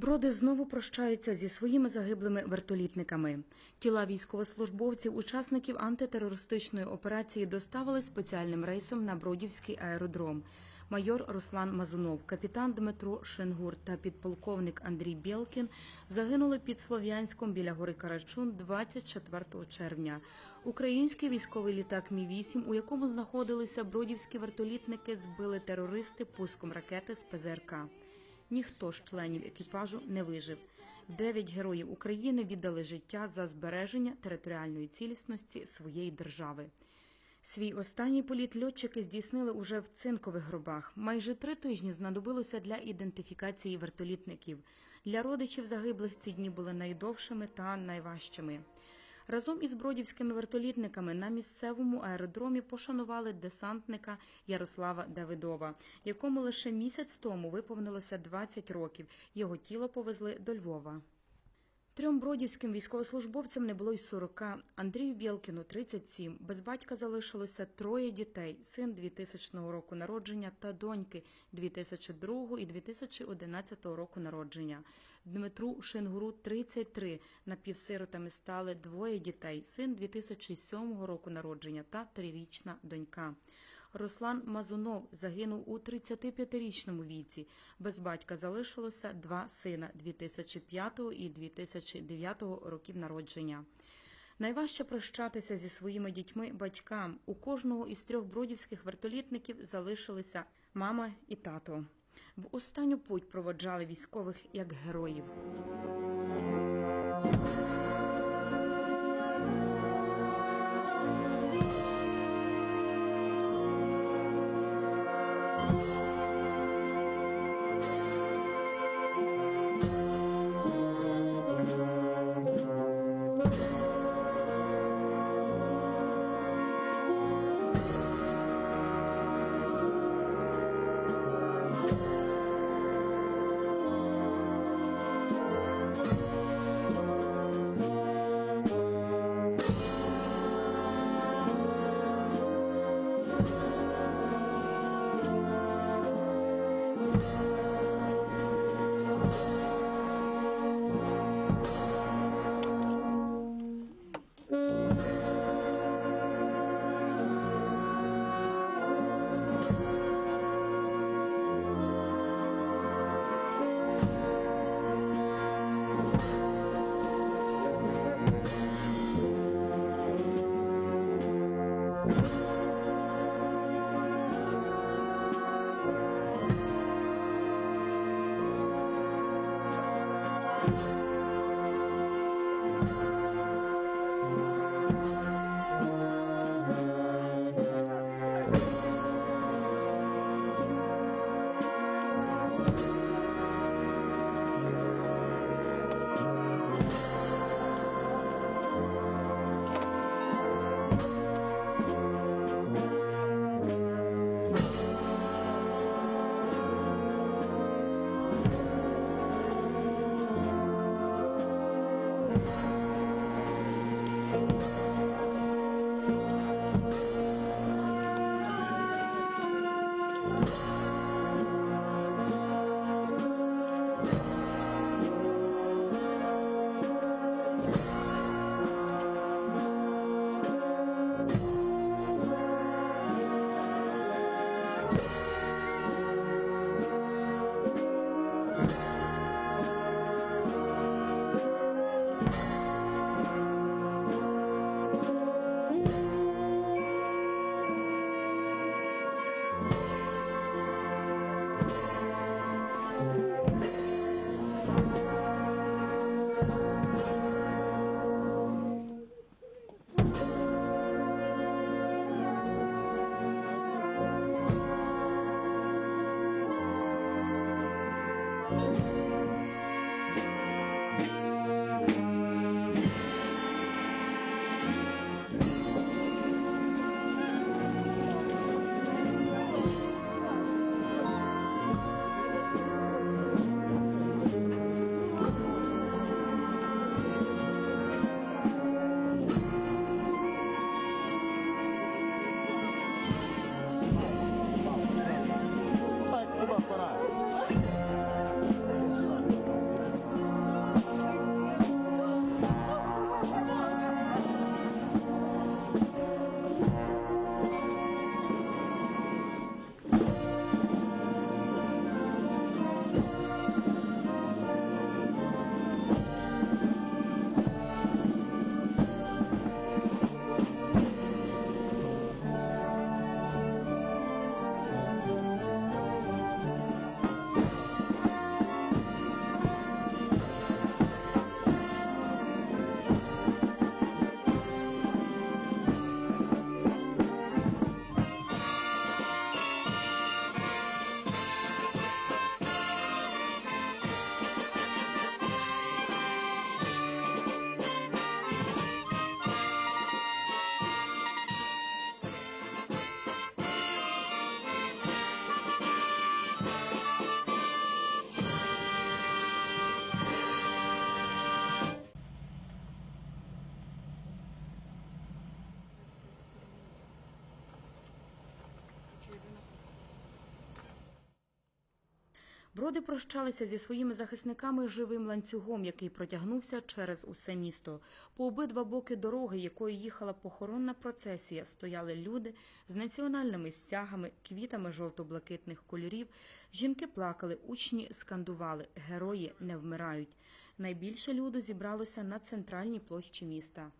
Броди знову прощаються зі своїми загиблими вертолітниками. Тіла військовослужбовців, учасників антитерористичної операції доставили спеціальним рейсом на Бродівський аеродром. Майор Руслан Мазунов, капітан Дмитро Шенгур та підполковник Андрій Білкін загинули під Слов'янськом біля гори Карачун 24 червня. Український військовий літак Мі-8, у якому знаходилися бродівські вертолітники, збили терористи пуском ракети з ПЗРК. Ніхто з членів екіпажу не вижив. Дев'ять героїв України віддали життя за збереження територіальної цілісності своєї держави. Свій останній політ льотчики здійснили уже в цинкових гробах. Майже три тижні знадобилося для ідентифікації вертолітників. Для родичів загиблих ці дні були найдовшими та найважчими. Разом із бродівськими вертолітниками на місцевому аеродромі пошанували десантника Ярослава Давидова, якому лише місяць тому виповнилося 20 років. Його тіло повезли до Львова. Трьом бродівським військовослужбовцям не було й 40. Андрію Білкіну 37. Без батька залишилося троє дітей: син 2000 року народження та доньки 2002 і 2011 року народження. Дмитру Шенгуру 33. Напівсиротами стали двоє дітей: син 2007 року народження та трирічна донька. Руслан Мазунов загинув у 35-річному віці. Без батька залишилося два сина 2005 і 2009 років народження. Найважче прощатися зі своїми дітьми батькам. У кожного із трьох бродівських вертолітників залишилися мама і тато. В останню путь проводжали військових як героїв. you করা Броди прощалися зі своїми захисниками живим ланцюгом, який протягнувся через усе місто. По обидва боки дороги, якою їхала похоронна процесія, стояли люди з національними стягами, квітами жовто-блакитних кольорів. Жінки плакали, учні скандували Герої не вмирають. Найбільше люду зібралося на центральній площі міста.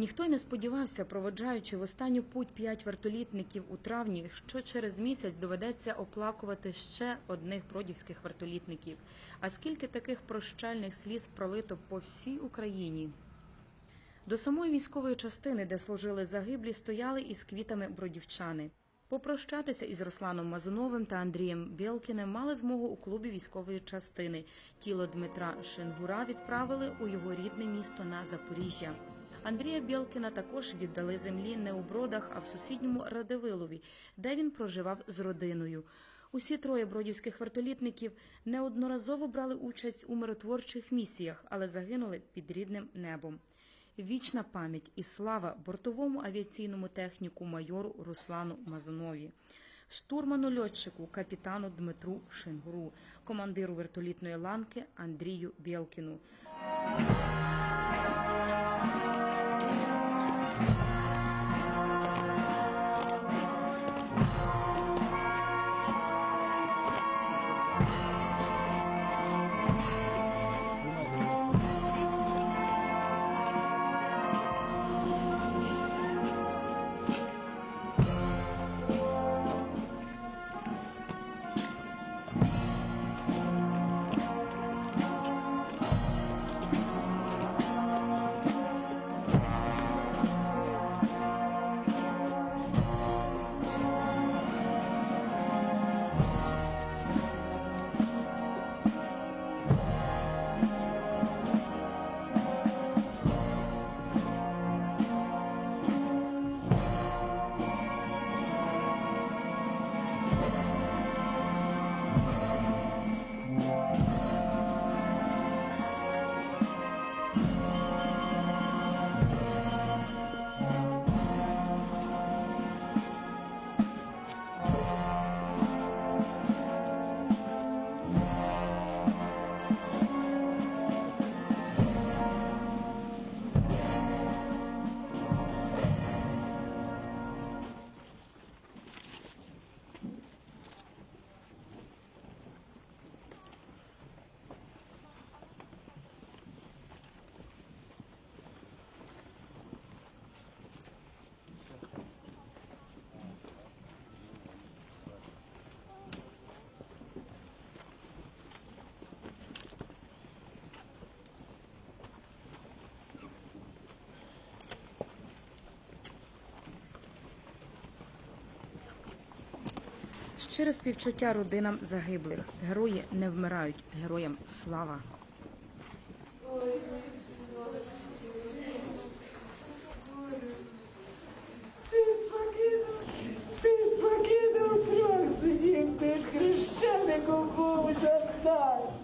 Ніхто й не сподівався, проводжаючи в останню путь п'ять вертолітників у травні, що через місяць доведеться оплакувати ще одних бродівських вертолітників. А скільки таких прощальних сліз пролито по всій Україні? До самої військової частини, де служили загиблі, стояли із квітами бродівчани. Попрощатися із Русланом Мазуновим та Андрієм Білкіним мали змогу у клубі військової частини. Тіло Дмитра Шенгура відправили у його рідне місто на Запоріжжя. Андрія Білкіна також віддали землі не у бродах, а в сусідньому Радивилові, де він проживав з родиною. Усі троє бродівських вертолітників неодноразово брали участь у миротворчих місіях, але загинули під рідним небом. Вічна пам'ять і слава бортовому авіаційному техніку майору Руслану Мазунові, штурману льотчику капітану Дмитру Шингуру, командиру вертолітної ланки Андрію Білкіну. Щире співчуття родинам загиблих. Герої не вмирають. Героям слава. Ти спокійно, ти спокійно, ти хрещеником був за нас.